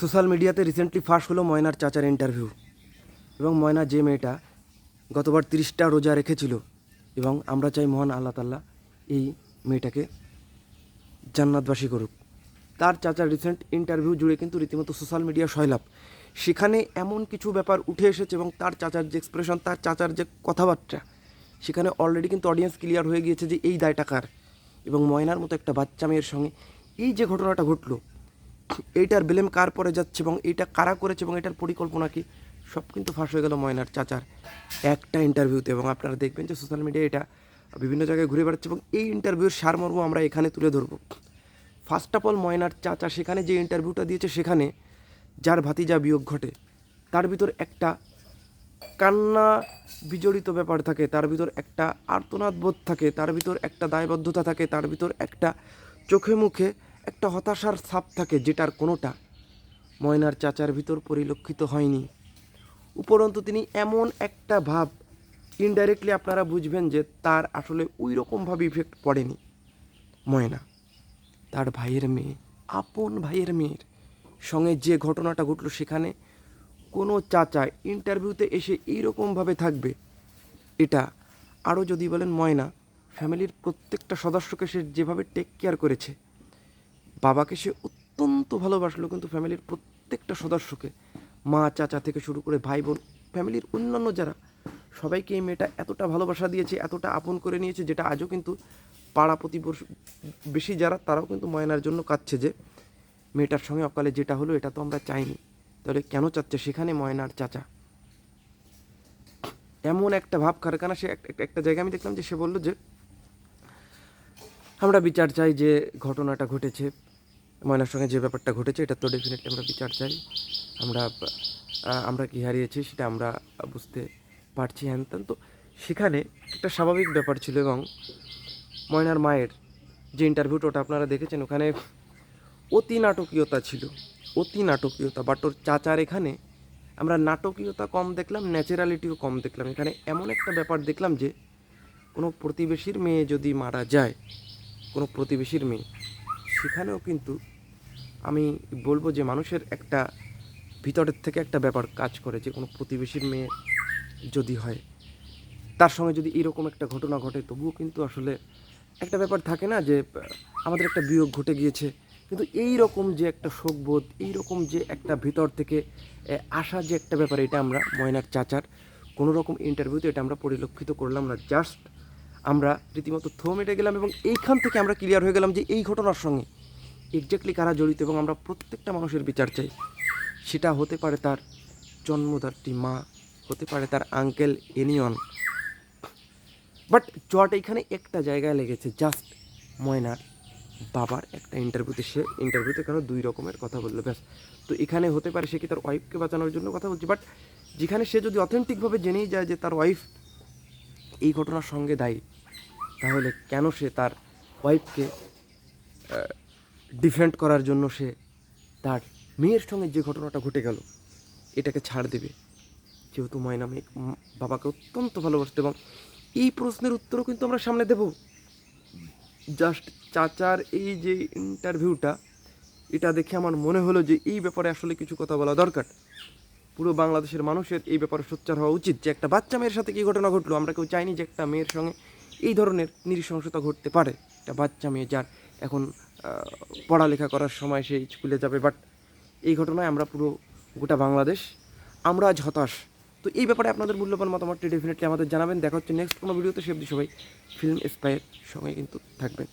Social মিডিয়াতে recently ফাঁস হলো ময়নার চাচার ইন্টারভিউ। এবং ময়না যে মেয়েটা গতবার তিরিশটা রোজা রেখেছিল এবং আমরা চাই মহান আল্লাহ তাল্লাহ এই মেয়েটাকে জান্নাতবাসী করুক। তার চাচার রিসেন্ট ইন্টারভিউ জুড়ে কিন্তু রীতিমতো সোশ্যাল মিডিয়া সয়লাভ। সেখানে এমন কিছু ব্যাপার উঠে এসেছে এবং তার চাচার যে এক্সপ্রেশন তার চাচার যে কথাবার্তা, সেখানে অলরেডি কিন্তু অডিয়েন্স ক্লিয়ার হয়ে গিয়েছে যে এই দায়টা কার? এবং ময়নার মতো একটা বাচ্চা মেয়ের সঙ্গে এই যে ঘটনাটা ঘটলো এইটার ব্লেম কার পরে যাচ্ছে এবং এইটা কারা করেছে এবং এটার পরিকল্পনা কি? সব কিন্তু ফাঁস হয়ে গেল ময়নার চাচার একটা ইন্টারভিউতে এবং আপনারা দেখবেন যে সোশ্যাল মিডিয়া এটা বিভিন্ন জায়গায় ঘুরে বেড়াচ্ছে এবং এই ইন্টারভিউর সারমর্ম আমরা এখানে তুলে ধরবো। ফার্স্ট অফ অল ময়নার চাচা সেখানে যে ইন্টারভিউটা দিয়েছে সেখানে যার ভাতিজা বিয়োগ ঘটে, তার ভিতর একটা কান্না বিজড়িত ব্যাপার থাকে, তার ভিতর একটা আর্তনাদ বোধ থাকে, তার ভিতর একটা দায়বদ্ধতা থাকে, তার ভিতর একটা চোখে মুখে একটা হতাশার ছাপ থাকে যেটার কোনোটা ময়নার চাচার ভিতর পরিলক্ষিত হয়নি। উপরন্তু তিনি এমন একটা ভাব ইনডাইরেক্টলি আপনারা বুঝবেন যে তার আসলে ওই রকমভাবে ইফেক্ট পড়েনি। ময়না, তার ভাইয়ের মেয়ে, আপন ভাইয়ের মেয়ের সঙ্গে যে ঘটনাটা ঘটলো সেখানে কোনো চাচা ইন্টারভিউতে এসে এইরকমভাবে থাকবে, এটা আরও যদি বলেন ময়না ফ্যামিলির প্রত্যেকটা সদস্যকে সে যেভাবে টেক কেয়ার করেছে বাবাকে সে অত্যন্ত ভালোবাসলো, কিন্তু ফ্যামিলির প্রত্যেকটা সদস্যকে, মা, চাচা থেকে শুরু করে ভাই বোন, ফ্যামিলির অন্যান্য যারা, সবাইকে এই মেয়েটা এতটা ভালোবাসা দিয়েছে, এতটা আপন করে নিয়েছে, যেটা আজও কিন্তু পাড়া প্রতিবেশী, বেশি যারা, তারাও কিন্তু ময়নার জন্য কাঁদছে যে, মেয়েটার সঙ্গে অকালে যেটা হলো, এটা তো আমরা চাইনি। তাহলে কেন চাচ্ছে? সেখানে ময়নার চাচা। এমন একটা ভাব, কারখানা সে এক- এক- একটা জায়গায় আমি দেখলাম যে সে বলল যে আমরা বিচার চাই যে ঘটনাটা ঘটেছে, ময়নার সঙ্গে যে ব্যাপারটা ঘটেছে, এটা তো ডেফিনেটলি আমরা বিচার চাই। আমরা আমরা কি হারিয়েছি সেটা আমরা বুঝতে পারছি, হ্যান। তো সেখানে একটা স্বাভাবিক ব্যাপার ছিল এবং ময়নার মায়ের যে ইন্টারভিউটা ওটা আপনারা দেখেছেন, ওখানে অতি নাটকীয়তা ছিল, অতি নাটকীয়তা। বাট ওর চাচার এখানে আমরা নাটকীয়তা কম দেখলাম, ন্যাচারালিটিও কম দেখলাম। এখানে এমন একটা ব্যাপার দেখলাম যে কোনো প্রতিবেশীর মেয়ে যদি মারা যায় কোনো প্রতিবেশীর মেয়ে, সেখানেও কিন্তু আমি বলব যে মানুষের একটা ভিতরের থেকে একটা ব্যাপার কাজ করে যে কোনো প্রতিবেশীর মেয়ে যদি হয়, তার সঙ্গে যদি এরকম একটা ঘটনা ঘটে, তবুও কিন্তু আসলে একটা ব্যাপার থাকে না যে, আমাদের একটা বিয়োগ ঘটে গিয়েছে। কিন্তু এই রকম যে একটা শোকবোধ, এই রকম যে একটা ভিতর থেকে আসা যে একটা ব্যাপার, এটা আমরা ময়নার চাচার কোনো রকম ইন্টারভিউতে এটা আমরা পরিলক্ষিত করলাম না। জাস্ট আমরা রীতিমতো থো মেটে গেলাম এবং এইখান থেকে আমরা ক্লিয়ার হয়ে গেলাম যে এই ঘটনার সঙ্গে এক্স্যাক্টলি কারা জড়িত এবং আমরা প্রত্যেকটা মানুষের বিচার চাই। সেটা হতে পারে তার জন্মদাত্রী মা, হতে পারে তার আঙ্কেল এনিয়ন বাট চট এখানে একটা জায়গায় লেগেছে জাস্ট ময়নার বাবার একটা ইন্টারভিউতে সে ইন্টারভিউতে কেন দুই রকমের কথা বলল, ব্যাস। তো এখানে হতে পারে সে কি তার ওয়াইফকে বাঁচানোর জন্য কথা বলছে বাট যেখানে সে যদি অথেন্টিকভাবে জেনেই যায় যে তার ওয়াইফ এই ঘটনার সঙ্গে দায়ী তাহলে কেন সে তার ওয়াইফকে ডিফেন্ড করার জন্য সে তার মেয়ের সঙ্গে যে ঘটনাটা ঘটে গেল, এটাকে ছাড় দেবে? যেহেতু ময়না মেয়ে বাবাকে অত্যন্ত ভালোবাসতো এবং এই প্রশ্নের উত্তরও কিন্তু আমরা সামনে দেব। জাস্ট চাচার এই যে ইন্টারভিউটা এটা দেখে আমার মনে হলো যে এই ব্যাপারে আসলে কিছু কথা বলা দরকার। পুরো বাংলাদেশের মানুষের এই ব্যাপারে সোচ্চার হওয়া উচিত যে একটা বাচ্চা মেয়ের সাথে কী ঘটনা ঘটলো। আমরা কেউ চাইনি যে একটা মেয়ের সঙ্গে এই ধরনের নৃশংসতা ঘটতে পারে। একটা বাচ্চা মেয়ে যার এখন পড়ালেখা করার সময় সে স্কুলে যাবে, বাট এই ঘটনায় আমরা পুরো গোটা বাংলাদেশ, আমরা আজ হতাশ। তো এই ব্যাপারে আপনাদের মূল্যবান মতামতটি ডেফিনেটলি আমাদের জানাবেন। দেখা হচ্ছে নেক্সট কোনো ভিডিওতে সে সবাই ফিল্ম স্পায়ের সঙ্গে কিন্তু থাকবেন।